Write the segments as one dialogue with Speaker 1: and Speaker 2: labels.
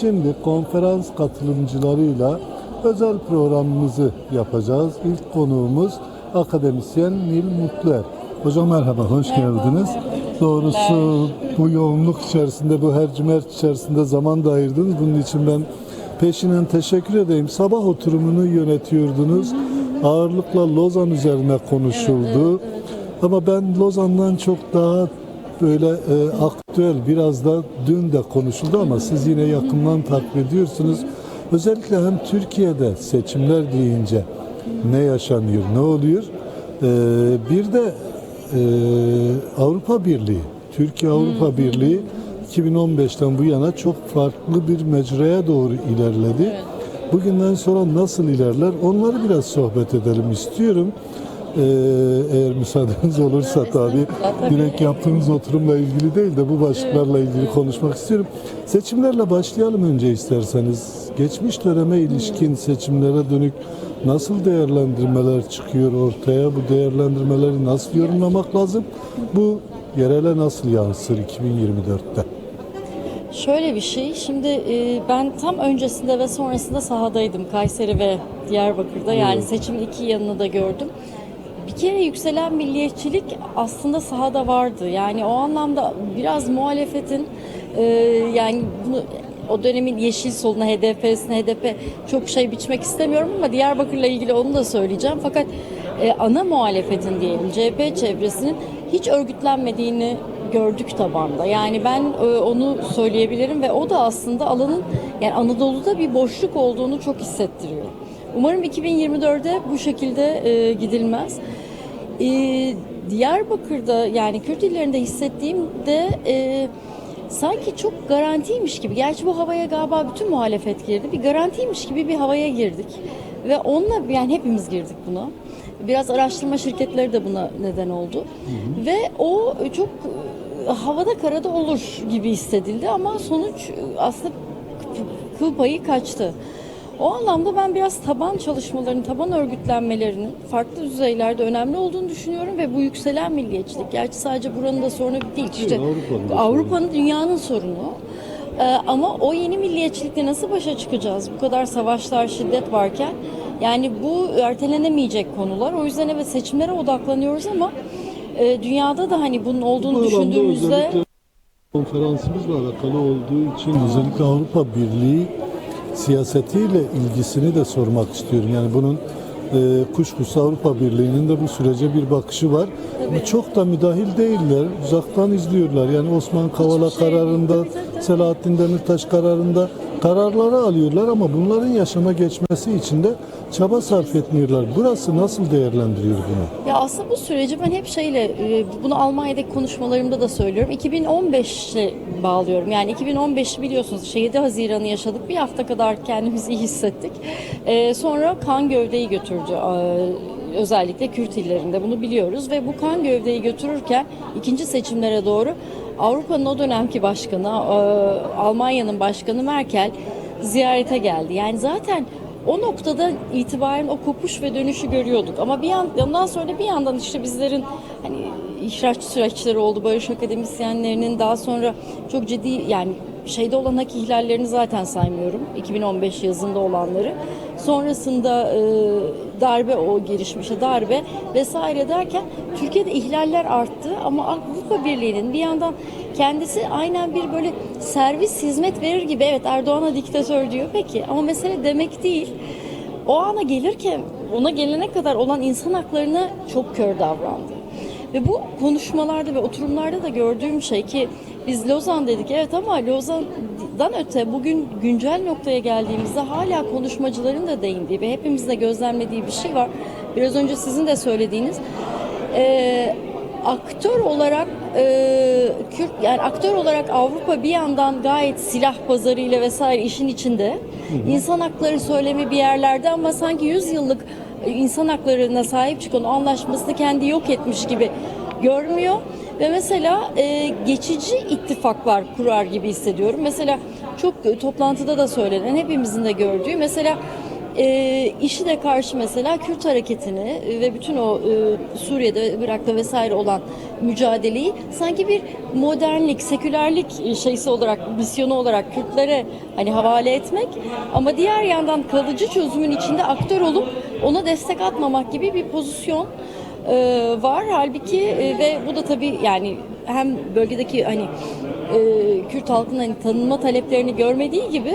Speaker 1: Şimdi konferans katılımcılarıyla özel programımızı yapacağız. İlk konuğumuz akademisyen Nil Mutluer. Hocam merhaba, hoş geldiniz. Doğrusu bu yoğunluk içerisinde, bu hercümerç içerisinde zaman da ayırdınız. Bunun için ben peşinen teşekkür edeyim. Sabah oturumunu yönetiyordunuz. Ağırlıkla Lozan üzerine konuşuldu. Ama ben Lozan'dan çok daha böyle e, aktüel biraz da dün de konuşuldu ama siz yine yakından takip ediyorsunuz. Özellikle hem Türkiye'de seçimler deyince ne yaşanıyor, ne oluyor? E, bir de e, Avrupa Birliği, Türkiye Avrupa Birliği 2015'ten bu yana çok farklı bir mecraya doğru ilerledi. Bugünden sonra nasıl ilerler onları biraz sohbet edelim istiyorum. Ee, eğer müsaadeniz olursa tabii direkt yaptığımız oturumla ilgili değil de bu başlıklarla ilgili konuşmak istiyorum. Seçimlerle başlayalım önce isterseniz. Geçmiş döneme ilişkin seçimlere dönük nasıl değerlendirmeler çıkıyor ortaya? Bu değerlendirmeleri nasıl yorumlamak lazım? Bu yerele nasıl yansır 2024'te?
Speaker 2: Şöyle bir şey, şimdi e, ben tam öncesinde ve sonrasında sahadaydım Kayseri ve Diyarbakır'da. Yani seçimin iki yanını da gördüm. Kere yükselen milliyetçilik aslında sahada vardı. Yani o anlamda biraz muhalefetin e, yani bunu o dönemin yeşil soluna, HDP'sine, HDP çok şey biçmek istemiyorum ama Diyarbakır'la ilgili onu da söyleyeceğim. Fakat e, ana muhalefetin diyelim CHP çevresinin hiç örgütlenmediğini gördük tabanda. Yani ben e, onu söyleyebilirim ve o da aslında alanın yani Anadolu'da bir boşluk olduğunu çok hissettiriyor. Umarım 2024'de bu şekilde e, gidilmez. E, Diyarbakır'da yani Kürt illerinde hissettiğimde e, sanki çok garantiymiş gibi. Gerçi bu havaya galiba bütün muhalefet girdi. Bir garantiymiş gibi bir havaya girdik. Ve onunla yani hepimiz girdik buna. Biraz araştırma şirketleri de buna neden oldu. Ve o çok e, havada karada olur gibi hissedildi ama sonuç e, aslında kıl payı kaçtı. O anlamda ben biraz taban çalışmalarının, taban örgütlenmelerinin farklı düzeylerde önemli olduğunu düşünüyorum ve bu yükselen milliyetçilik, gerçi sadece buranın da sorunu değil, işte
Speaker 1: Avrupa'nın
Speaker 2: Avrupa'nın, dünyanın sorunu. Ee, ama o yeni milliyetçilikle nasıl başa çıkacağız? Bu kadar savaşlar, şiddet varken yani bu ertelenemeyecek konular. O yüzden evet seçimlere odaklanıyoruz ama e, dünyada da hani bunun olduğunu
Speaker 1: Bu
Speaker 2: düşündüğümüzde
Speaker 1: konferansımızla alakalı olduğu için özellikle Avrupa Birliği siyasetiyle ilgisini de sormak istiyorum. Yani bunun e, kuşkusuz Avrupa Birliği'nin de bu sürece bir bakışı var. Ama çok da müdahil değiller. Uzaktan izliyorlar. Yani Osman Kavala
Speaker 2: Hiçbir şey-
Speaker 1: kararında. Selahattin Demirtaş kararında kararları alıyorlar ama bunların yaşama geçmesi için de çaba sarf etmiyorlar. Burası nasıl değerlendiriyor bunu?
Speaker 2: Ya aslında bu süreci ben hep şeyle, e, bunu Almanya'daki konuşmalarımda da söylüyorum. 2015'le bağlıyorum. Yani 2015 biliyorsunuz işte 7 Haziran'ı yaşadık. Bir hafta kadar kendimizi iyi hissettik. E, sonra kan gövdeyi götürdü. e, özellikle Kürt illerinde bunu biliyoruz ve bu kan gövdeyi götürürken ikinci seçimlere doğru Avrupa'nın o dönemki başkanı, e, Almanya'nın başkanı Merkel ziyarete geldi. Yani zaten o noktada itibaren o kopuş ve dönüşü görüyorduk. Ama bir yan, ondan sonra bir yandan işte bizlerin hani ihraç süreçleri oldu. Barış akademisyenlerinin daha sonra çok ciddi yani şeyde olan hak ihlallerini zaten saymıyorum. 2015 yazında olanları. Sonrasında e, darbe o girişmişe darbe vesaire derken Türkiye'de ihlaller arttı ama Avrupa Birliği'nin bir yandan kendisi aynen bir böyle servis hizmet verir gibi evet Erdoğan'a diktatör diyor peki ama mesele demek değil. O ana gelirken ona gelene kadar olan insan haklarına çok kör davrandı. Ve bu konuşmalarda ve oturumlarda da gördüğüm şey ki biz Lozan dedik evet ama Lozan'dan öte bugün güncel noktaya geldiğimizde hala konuşmacıların da değindiği ve hepimizin de gözlemlediği bir şey var. Biraz önce sizin de söylediğiniz Ee, aktör olarak e, Kürt yani aktör olarak Avrupa bir yandan gayet silah pazarıyla vesaire işin içinde. İnsan hakları söylemi bir yerlerde ama sanki 100 yıllık e, insan haklarına sahip çıkan o anlaşmasını kendi yok etmiş gibi görmüyor. Ve mesela e, geçici ittifaklar kurar gibi hissediyorum. Mesela çok toplantıda da söylenen hepimizin de gördüğü mesela e, işi de karşı mesela Kürt hareketini ve bütün o e, Suriye'de, Irak'ta vesaire olan mücadeleyi sanki bir modernlik, sekülerlik şeysi olarak, misyonu olarak Kürtlere hani havale etmek ama diğer yandan kalıcı çözümün içinde aktör olup ona destek atmamak gibi bir pozisyon e, var. Halbuki e, ve bu da tabii yani hem bölgedeki hani e, Kürt halkının hani tanınma taleplerini görmediği gibi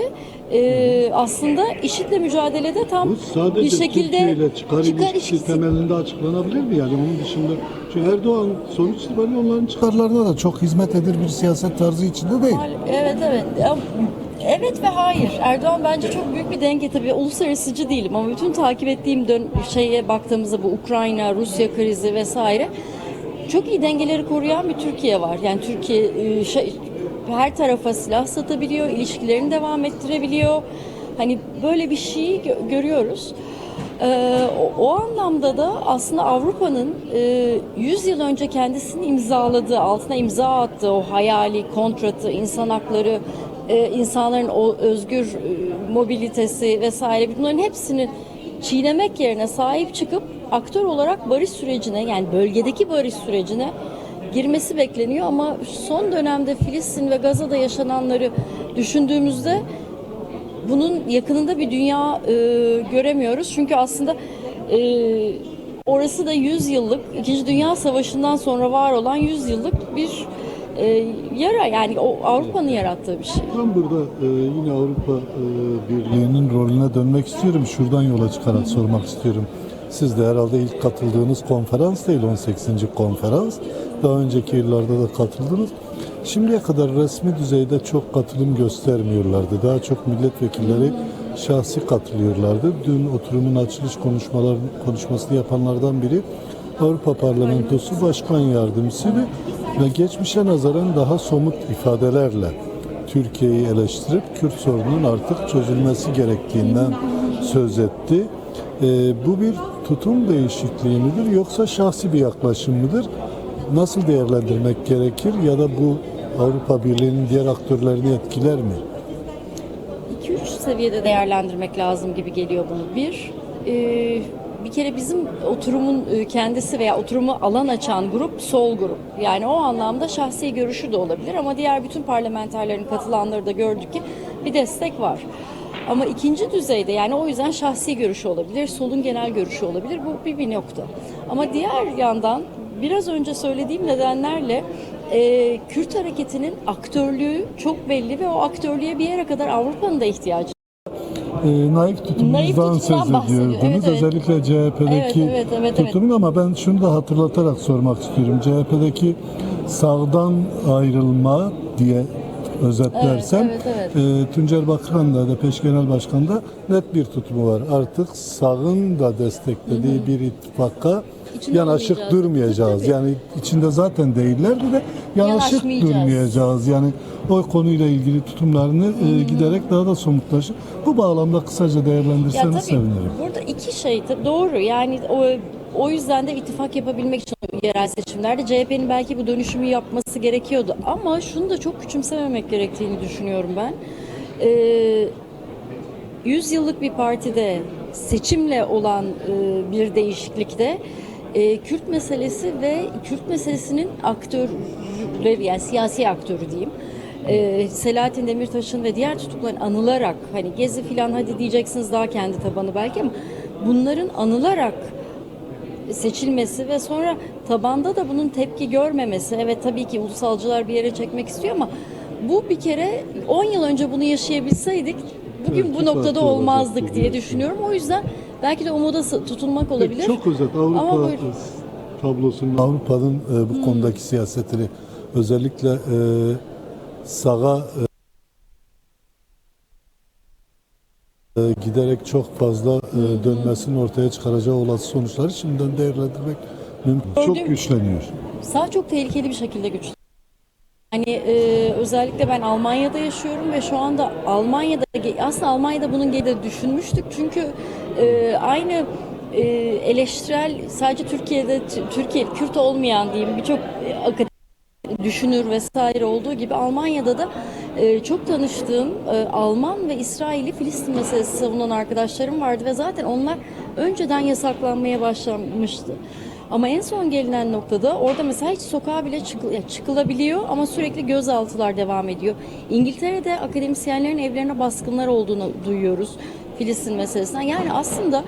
Speaker 2: e, aslında IŞİD'le mücadelede tam
Speaker 1: Bu sadece
Speaker 2: bir şekilde
Speaker 1: Türkiye ile çıkar, ilişkisi
Speaker 2: ilişkisi-
Speaker 1: temelinde açıklanabilir mi? Yani onun dışında çünkü Erdoğan sonuç itibariyle onların çıkarlarına da çok hizmet eder bir siyaset tarzı içinde değil.
Speaker 2: Evet evet. Evet ve hayır. Erdoğan bence çok büyük bir denge tabii. Uluslararasıcı değilim ama bütün takip ettiğim dön şeye baktığımızda bu Ukrayna, Rusya krizi vesaire çok iyi dengeleri koruyan bir Türkiye var. Yani Türkiye e, her tarafa silah satabiliyor, ilişkilerini devam ettirebiliyor. Hani böyle bir şeyi gö- görüyoruz. Ee, o, o anlamda da aslında Avrupa'nın e, 100 yıl önce kendisini imzaladığı, altına imza attığı o hayali kontratı, insan hakları, e, insanların o özgür e, mobilitesi vesaire bunların hepsini çiğnemek yerine sahip çıkıp aktör olarak barış sürecine yani bölgedeki barış sürecine girmesi bekleniyor ama son dönemde Filistin ve Gaza'da yaşananları düşündüğümüzde bunun yakınında bir dünya e, göremiyoruz. Çünkü aslında e, orası da 100 yıllık, İkinci Dünya Savaşı'ndan sonra var olan 100 yıllık bir e, yara. Yani o Avrupa'nın yarattığı bir şey.
Speaker 1: Ben burada e, yine Avrupa e, Birliği'nin rolüne dönmek istiyorum. Şuradan yola çıkarak sormak istiyorum. Siz de herhalde ilk katıldığınız konferans değil 18. konferans. Daha önceki yıllarda da katıldınız. Şimdiye kadar resmi düzeyde çok katılım göstermiyorlardı. Daha çok milletvekilleri şahsi katılıyorlardı. Dün oturumun açılış konuşmalar konuşmasını yapanlardan biri Avrupa Parlamentosu Başkan Yardımcısıydı ve geçmişe nazaran daha somut ifadelerle Türkiye'yi eleştirip Kürt sorununun artık çözülmesi gerektiğinden söz etti. Ee, bu bir tutum değişikliği midir yoksa şahsi bir yaklaşım mıdır? Nasıl değerlendirmek gerekir ya da bu Avrupa Birliği'nin diğer aktörlerini etkiler mi?
Speaker 2: 2-3 seviyede değerlendirmek lazım gibi geliyor bunu. Bir, e, bir kere bizim oturumun e, kendisi veya oturumu alan açan grup sol grup. Yani o anlamda şahsi görüşü de olabilir ama diğer bütün parlamenterlerin katılanları da gördük ki bir destek var. Ama ikinci düzeyde yani o yüzden şahsi görüşü olabilir, solun genel görüşü olabilir. Bu bir, bir nokta. Ama diğer yandan biraz önce söylediğim nedenlerle e, Kürt hareketinin aktörlüğü çok belli ve o aktörlüğe bir yere kadar Avrupa'nın da ihtiyacı
Speaker 1: e, naif tutumunuzdan
Speaker 2: Naif tutumdan
Speaker 1: söz
Speaker 2: bahsediyor.
Speaker 1: ediyordunuz.
Speaker 2: Evet, evet.
Speaker 1: Özellikle CHP'deki
Speaker 2: Evet, evet, evet, evet.
Speaker 1: tutumun ama ben şunu da hatırlatarak sormak istiyorum. CHP'deki sağdan ayrılma diye özetlersem
Speaker 2: Evet, evet, evet.
Speaker 1: e, Tuncer Bakıran da Peş Genel Başkan da net bir tutumu var. Artık sağın da desteklediği bir ittifaka
Speaker 2: İçinde
Speaker 1: yanaşık durmayacağız.
Speaker 2: Tabii.
Speaker 1: Yani içinde zaten değillerdi de yanaşık durmayacağız. Yani o konuyla ilgili tutumlarını e, giderek daha da somutlaşır. Bu bağlamda kısaca
Speaker 2: Ya
Speaker 1: değerlendirseniz
Speaker 2: tabii
Speaker 1: sevinirim.
Speaker 2: burada iki şey doğru yani o o yüzden de ittifak yapabilmek için yerel seçimlerde CHP'nin belki bu dönüşümü yapması gerekiyordu. Ama şunu da çok küçümsememek gerektiğini düşünüyorum ben. Ee, 100 yıllık bir partide seçimle olan e, bir değişiklikte e, Kürt meselesi ve Kürt meselesinin aktörleri yani siyasi aktörü diyeyim. E, Selahattin Demirtaş'ın ve diğer tutukların anılarak hani Gezi filan hadi diyeceksiniz daha kendi tabanı belki ama bunların anılarak seçilmesi ve sonra tabanda da bunun tepki görmemesi. Evet tabii ki ulusalcılar bir yere çekmek istiyor ama bu bir kere 10 yıl önce bunu yaşayabilseydik bugün
Speaker 1: Evet,
Speaker 2: bu noktada olmazdık diye düşünüyorum. O yüzden belki de umuda tutunmak olabilir.
Speaker 1: Çok özet Avrupa tablosunun Avrupa'nın e, bu konudaki siyasetini özellikle e, sağa e, e, giderek çok fazla e, dönmesinin ortaya çıkaracağı olası sonuçları şimdiden değerlendirmek mümkün. Çok güçleniyor.
Speaker 2: Sağ çok tehlikeli bir şekilde güçlü. Yani e, özellikle ben Almanya'da yaşıyorum ve şu anda Almanya'da aslında Almanya'da bunun gelir düşünmüştük çünkü e, aynı e, eleştirel sadece Türkiye'de Türkiye Kürt olmayan diyeyim birçok e, akademik düşünür vesaire olduğu gibi Almanya'da da e, çok tanıştığım e, Alman ve İsrail'i Filistin meselesi savunan arkadaşlarım vardı ve zaten onlar önceden yasaklanmaya başlamıştı. Ama en son gelinen noktada orada mesela hiç sokağa bile çıkılabiliyor ama sürekli gözaltılar devam ediyor. İngiltere'de akademisyenlerin evlerine baskınlar olduğunu duyuyoruz Filistin meselesinden. Yani aslında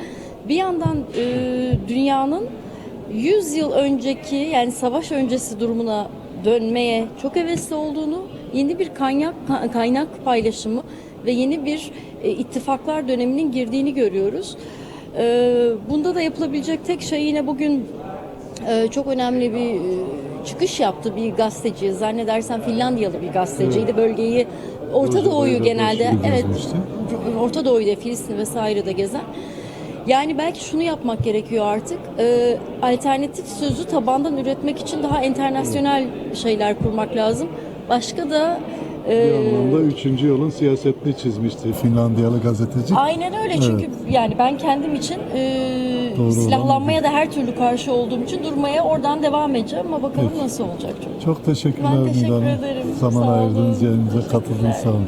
Speaker 2: bir yandan e, dünyanın 100 yıl önceki yani savaş öncesi durumuna dönmeye çok hevesli olduğunu, yeni bir kaynak kaynak paylaşımı ve yeni bir e, ittifaklar döneminin girdiğini görüyoruz. E, bunda da yapılabilecek tek şey yine bugün e, çok önemli bir e, çıkış yaptı bir gazeteci. Zannedersem Finlandiyalı bir gazeteciydi. Bölgeyi Orta Doğu'yu genelde
Speaker 1: görüştü,
Speaker 2: evet. Orta Doğu'yu da Filistin vesaire de gezen. Yani belki şunu yapmak gerekiyor artık. e, alternatif sözü tabandan üretmek için daha internasyonel şeyler kurmak lazım. Başka da e,
Speaker 1: Bir anlamda üçüncü yolun siyasetini çizmişti Finlandiyalı gazeteci.
Speaker 2: Aynen öyle çünkü yani ben kendim için e,
Speaker 1: Doğru
Speaker 2: silahlanmaya da her türlü karşı olduğum için durmaya oradan devam edeceğim ama bakalım nasıl olacak çok.
Speaker 1: Çok teşekkürler
Speaker 2: Ben teşekkür ederim.
Speaker 1: Zaman ayırdınız, yayınımıza katıldınız. Sağ olun.